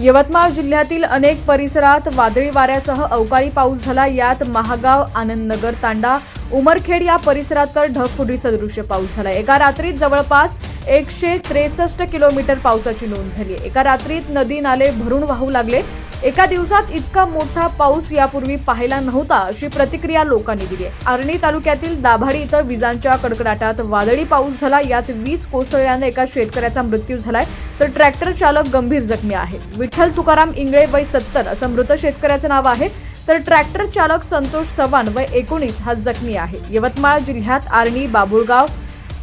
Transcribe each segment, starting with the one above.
यवतमाळ जिल्ह्यातील अनेक परिसरात वादळी वाऱ्यासह अवकाळी पाऊस झाला. यात महागाव आनंदनगर तांडा उमरखेड या परिसरात तर ढगफुटी सदृश्य पाऊस झाला. एका रात्रीत जवळपास एकशे त्रेसष्ट किलोमीटर पावसाची नोंद झाली. एका रात्रीत नदी नाले भरून वाहू लागले. एका दिवसात इतका मोठा पाऊस यापूर्वी पाहायला नव्हता अशी प्रतिक्रिया लोकांनी दिली आहे. आर्णी तालुक्यातील दाभाडी इथं विजांच्या कडकडाटात वादळी पाऊस झाला. यात वीज कोसळल्यानं एका शेतकऱ्याचा मृत्यू झालाय. तर ट्रॅक्टर चालक गंभीर जखमी आहे विठ्ठल तुकाराम इंगळे वय सत्तर असं मृत शेतकऱ्याचं नाव आहे. तर ट्रॅक्टर चालक संतोष चव्हाण वय एकोणीस हा जखमी आहे. यवतमाळ जिल्ह्यात आर्णी बाबुळगाव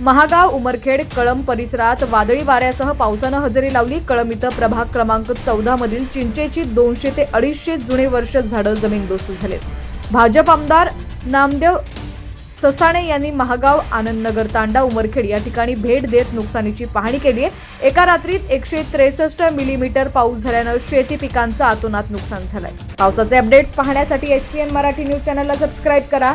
महागाव उमरखेड कळंब परिसरात वादळी वाऱ्यासह पावसानं हजेरी लावली. कळंब इथं प्रभाग क्रमांक चौदा मधील चिंचेची दोनशे ते अडीचशे जुने वर्ष झाडं जमीनदोस्त झाले. भाजप आमदार नामदेव ससाणे यांनी महागाव आनंदनगर तांडा उमरखेड या ठिकाणी भेट देत नुकसानीची पाहणी केली आहे. एका रात्रीत एकशे त्रेसष्ट मिलीमीटर पाऊस झाल्यानं शेती पिकांचं आतोनात नुकसान झालंय. पावसाचे अपडेट्स पाहण्यासाठी H P N Marathi news चॅनलला सबस्क्राईब करा.